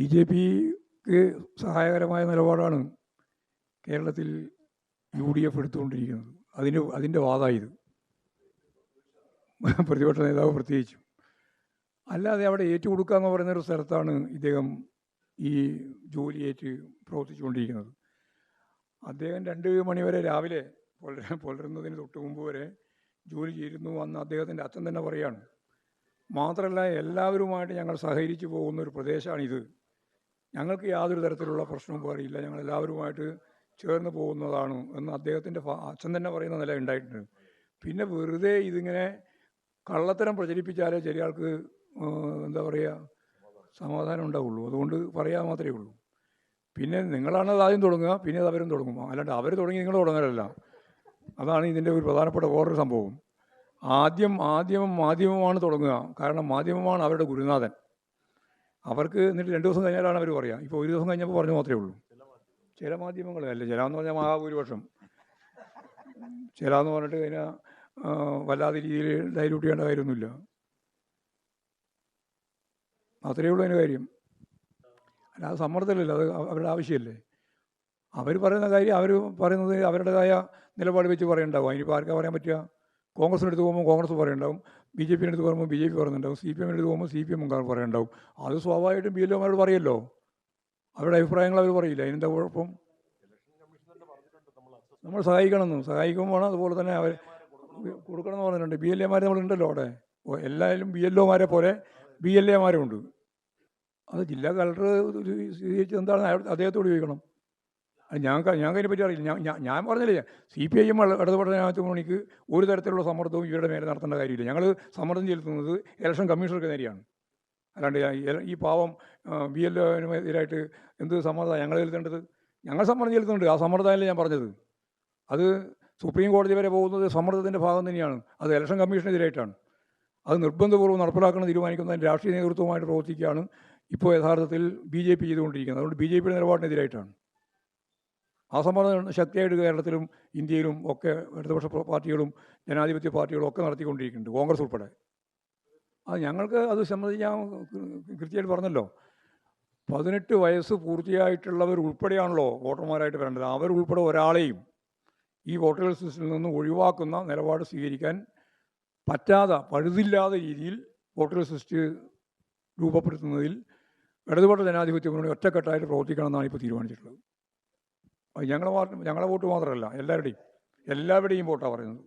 B J പിക്ക് സഹായകരമായ നിലപാടാണ് കേരളത്തിൽ യു ഡി എഫ് എടുത്തുകൊണ്ടിരിക്കുന്നത്. അതിന് അതിന്റെ വാദമായത് പ്രതിപക്ഷ നേതാവ് പ്രത്യേകിച്ചും. അല്ലാതെ അവിടെ ഏറ്റുകൊടുക്കുക എന്ന് പറയുന്ന ഒരു സ്ഥലത്താണ് ഇദ്ദേഹം ഈ ജോലിയേറ്റ് പ്രവർത്തിച്ചുകൊണ്ടിരിക്കുന്നത്. അദ്ദേഹം രണ്ട് മണിവരെ രാവിലെ പുലര പുലരുന്നതിന് തൊട്ട് മുമ്പ് വരെ ജോലി ചെയ്തിരുന്നു അന്ന് അദ്ദേഹത്തിന്റെ അച്ഛൻ തന്നെ പറയാണ്. മാത്രമല്ല എല്ലാവരുമായിട്ട് ഞങ്ങൾ സഹകരിച്ചു പോകുന്ന ഒരു പ്രദേശമാണിത് ഞങ്ങൾക്ക് യാതൊരു തരത്തിലുള്ള പ്രശ്നവും പറയില്ല ഞങ്ങൾ എല്ലാവരുമായിട്ട് ചേർന്ന് പോകുന്നതാണ് എന്ന് അദ്ദേഹത്തിന്റെ അച്ഛൻ തന്നെ പറയുന്ന നില ഉണ്ടായിട്ടുണ്ട്. പിന്നെ വെറുതെ ഇതിങ്ങനെ കള്ളത്തരം പ്രചരിപ്പിച്ചാലേ ചെറിയ ആൾക്ക് എന്താ പറയുക സമാധാനം ഉണ്ടാവുള്ളൂ. അതുകൊണ്ട് പറയാൻ മാത്രമേ ഉള്ളൂ. പിന്നെ നിങ്ങളാണ് അത് ആദ്യം തുടങ്ങുക പിന്നെ അത് അവരും തുടങ്ങും. അല്ലാണ്ട് അവർ തുടങ്ങി നിങ്ങൾ തുടങ്ങലല്ല. അതാണ് ഇതിന്റെ ഒരു പ്രധാനപ്പെട്ട വേറൊരു സംഭവം. ആദ്യം ആദ്യം മാധ്യമമാണ് തുടങ്ങുക. കാരണം മാധ്യമമാണ് അവരുടെ ഗുരുനാഥൻ. അവർക്ക് എന്നിട്ട് രണ്ട് ദിവസം കഴിഞ്ഞാലാണ് അവർ പറയുക ഇപ്പോൾ ഒരു ദിവസം കഴിഞ്ഞപ്പോൾ പറഞ്ഞു മാത്രമേ ഉള്ളൂ. ചില മാധ്യമങ്ങൾ അല്ല ചില എന്ന് പറഞ്ഞാൽ മഹാഭൂരിപക്ഷം. ചില എന്ന് പറഞ്ഞിട്ട് കഴിഞ്ഞാൽ വല്ലാത്ത വല്ലാതെ രീതിയിൽ ഡൈല്യൂട്ട് ചെയ്യേണ്ട കാര്യമൊന്നുമില്ല. അത്രയേ ഉള്ളൂ അതിന് കാര്യം. അല്ലാതെ അത് അവ- അവരുടെ ആവശ്യമല്ലേ. അവർ പറയുന്ന കാര്യം അവർ പറയുന്നത് അവരുടേതായ നിലപാട് വെച്ച് പറയണ്ടാവും. അതിനിപ്പോൾ ആർക്കാ പറയാൻ പറ്റുക? കോൺഗ്രസിന് എടുത്ത് പോകുമ്പോൾ കോൺഗ്രസ് പറയുണ്ടാവും ബി ജെ പിയുടെ അടുത്ത് പോകുമ്പോൾ ബി ജെ പി പറയുന്നുണ്ടാവും സി പി എമ്മിന്റെ അടുത്ത് പോകുമ്പോൾ സി പി എം പറയുണ്ടാവും അത് സ്വാഭാവികമായിട്ടും ബി എൽ ഒമാരോട് പറയല്ലോ അവരുടെ അഭിപ്രായങ്ങൾ അവർ പറയില്ല അതിനെന്താ കുഴപ്പം നമ്മൾ സഹായിക്കണമെന്നും സഹായിക്കുമ്പോൾ വേണം അതുപോലെ തന്നെ അവർ കൊടുക്കണം എന്ന് പറഞ്ഞിട്ടുണ്ട് ബി എൽ എമാർ നമ്മളുണ്ടല്ലോ അവിടെ എല്ലാവരും ബി എൽ ഒമാരെ പോലെ ബി എൽ എമാരും ഉണ്ട് അത് ജില്ലാ കളക്ടർ സ്വീകരിച്ചത് എന്താണ് അദ്ദേഹത്തോട് ചോദിക്കണം ഞാൻ ഞങ്ങൾക്ക് ഞാൻ അതിനെ പറ്റി അറിയില്ല. ഞാൻ- ഞാൻ പറഞ്ഞില്ലേ സി പി ഐ എം ഇടതുപക്ഷ മണിക്ക് ഒരു തരത്തിലുള്ള സമ്മർദ്ദവും ഇവരുടെ മേലെ നടത്തേണ്ട കാര്യമില്ല. ഞങ്ങൾ സമ്മർദ്ദം ചെലുത്തുന്നത് ഇലക്ഷൻ കമ്മീഷണർക്ക് നേരെയാണ്. അല്ലാണ്ട് ഈ- പാവം ബി എൽ എതിരായിട്ട് എന്ത് സമ്മർദ്ദമാണ് ഞങ്ങൾ ചെലുത്തേണ്ടത്? ഞങ്ങൾ സമ്മർദ്ദം ചെലുത്തുന്നുണ്ട്. ആ സമ്മർദ്ദമല്ലേ ഞാൻ പറഞ്ഞത്. അത് സുപ്രീം കോടതി വരെ പോകുന്നത് സമ്മർദ്ദത്തിന്റെ ഭാഗം തന്നെയാണ്. അത് ഇലക്ഷൻ കമ്മീഷനെതിരായിട്ടാണ്. അത് നിർബന്ധപൂർവം നടപ്പിലാക്കണം തീരുമാനിക്കുന്നതിന് രാഷ്ട്രീയ നേതൃത്വമായിട്ട് പ്രവർത്തിക്കുകയാണ് ഇപ്പോൾ യഥാർത്ഥത്തിൽ ബി ജെ പി ചെയ്തുകൊണ്ടിരിക്കുന്നത്. അതുകൊണ്ട് ബി ജെ പിയുടെ നിലപാടിനെതിരായിട്ടാണ്. ആ സമ്മർദ്ദം ശക്തിയായിട്ട് കേരളത്തിലും ഇന്ത്യയിലും ഒക്കെ ഇടതുപക്ഷ പാർട്ടികളും ജനാധിപത്യ പാർട്ടികളും ഒക്കെ നടത്തിക്കൊണ്ടിരിക്കുന്നുണ്ട് കോൺഗ്രസ് ഉൾപ്പെടെ. അത് ഞങ്ങൾക്ക് അത് സംബന്ധിച്ച് കൃത്യമായിട്ട് പറഞ്ഞല്ലോ. പതിനെട്ട് വയസ്സ് പൂർത്തിയായിട്ടുള്ളവർ ഉൾപ്പെടെയാണല്ലോ വോട്ടർമാരായിട്ട് വരേണ്ടത്. അവരുൾപ്പെടെ ഒരാളെയും ഈ വോട്ടർ ലിസ്റ്റിൽ നിന്ന് ഒഴിവാക്കുന്ന നിലപാട് സ്വീകരിക്കാൻ പറ്റാതെ പഴുതില്ലാത്ത രീതിയിൽ വോട്ടർ ലിസ്റ്റ് രൂപപ്പെടുത്തുന്നതിൽ ഇടതുപക്ഷ ജനാധിപത്യ മുന്നണി ഒറ്റക്കെട്ടായിട്ട് പ്രവർത്തിക്കണം എന്നാണ് ഇപ്പോൾ തീരുമാനിച്ചിട്ടുള്ളത്. ഞങ്ങളെ ഞങ്ങളെ വോട്ട് മാത്രമല്ല എല്ലാവരുടെയും എല്ലാവരുടെയും വോട്ടാണ് പറയുന്നത്.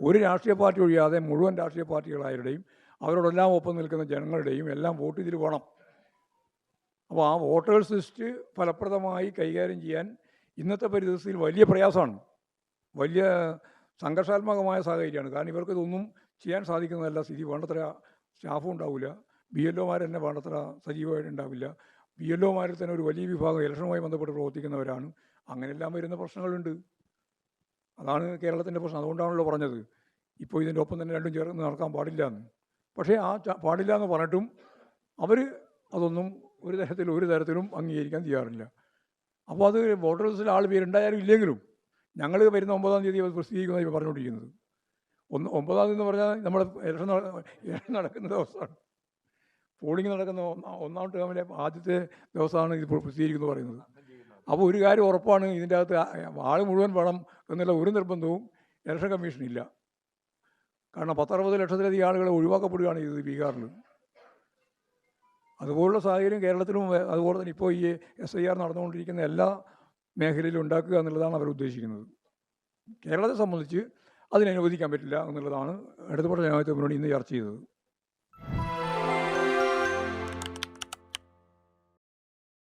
ഒരു രാഷ്ട്രീയ പാർട്ടി ഒഴിയാതെ മുഴുവൻ രാഷ്ട്രീയ പാർട്ടികളായവരുടെയും അവരോടെല്ലാം ഒപ്പം നിൽക്കുന്ന ജനങ്ങളുടെയും എല്ലാം വോട്ട് ഇതിൽ വേണം. അപ്പോൾ ആ വോട്ടേഴ്സ് ലിസ്റ്റ് ഫലപ്രദമായി കൈകാര്യം ചെയ്യാൻ ഇന്നത്തെ പരിതസ്ഥിതിയിൽ വലിയ പ്രയാസമാണ്. വലിയ സംഘർഷാത്മകമായ സാഹചര്യമാണ്. കാരണം ഇവർക്ക് ഇതൊന്നും ചെയ്യാൻ സാധിക്കുന്നതല്ല. സ്ഥിതി വേണ്ടത്ര സ്റ്റാഫും ഉണ്ടാവില്ല. ബി എൽ ഒമാർ തന്നെ വേണ്ടത്ര സജീവമായിട്ട് ഉണ്ടാവില്ല. ബി എൽ ഒമാരിൽ തന്നെ ഒരു വലിയ വിഭാഗം ഇലക്ഷനുമായി ബന്ധപ്പെട്ട് പ്രവർത്തിക്കുന്നവരാണ്. അങ്ങനെയെല്ലാം വരുന്ന പ്രശ്നങ്ങളുണ്ട്. അതാണ് കേരളത്തിന്റെ പ്രശ്നം. അതുകൊണ്ടാണല്ലോ പറഞ്ഞത്. ഇപ്പോൾ ഇതിന്റെ ഒപ്പം തന്നെ രണ്ടും ചേർന്ന് നടക്കാൻ പാടില്ല എന്ന് പക്ഷേ ആ പാടില്ല എന്ന് പറഞ്ഞിട്ടും അവർ അതൊന്നും ഒരു തരത്തിലും ഒരു തരത്തിലും അംഗീകരിക്കാൻ തയ്യാറില്ല. അപ്പോൾ അത് വോട്ടർ ലിസ്റ്റിൽ ആൾ പേരുണ്ടായാലും ഇല്ലെങ്കിലും ഞങ്ങൾ വരുന്ന ഒമ്പതാം തീയതി അത് പ്രസിദ്ധീകരിക്കുന്നതായി പറഞ്ഞുകൊണ്ടിരിക്കുന്നത്. ഒന്ന് ഒമ്പതാം തീയതി എന്ന് പറഞ്ഞാൽ നട- ഇലക്ഷൻ നടക്കുന്ന ദിവസമാണ്. പോളിംഗ് നടക്കുന്ന ഒന്നാ- ഒന്നാം ടേമിലെ ആദ്യത്തെ ദിവസമാണ് ഇത് പ്രസിദ്ധീകരിക്കുന്നത് പറയുന്നത്. അപ്പോൾ ഒരു കാര്യം ഉറപ്പാണ് ഇതിന്റെ അകത്ത് ആൾ മുഴുവൻ വേണം എന്നുള്ള ഒരു നിർബന്ധവും ഇലക്ഷൻ കമ്മീഷനില്ല. കാരണം പത്തറുപത് ലക്ഷത്തിലധികം ആളുകളെ ഒഴിവാക്കപ്പെടുകയാണ് ചെയ്തത് ബീഹാറിൽ. അതുപോലുള്ള സാഹചര്യം കേരളത്തിലും അതുപോലെ തന്നെ ഇപ്പോൾ ഈ എസ് ഐ ആർ നടന്നുകൊണ്ടിരിക്കുന്ന എല്ലാ മേഖലയിലും ഉണ്ടാക്കുക എന്നുള്ളതാണ് അവർ ഉദ്ദേശിക്കുന്നത്. കേരളത്തെ സംബന്ധിച്ച് അതിനനുവദിക്കാൻ പറ്റില്ല എന്നുള്ളതാണ് ഇടതുപക്ഷ ജനാധിപത്യ മുന്നണി ഇന്ന് ചർച്ച ചെയ്തത്.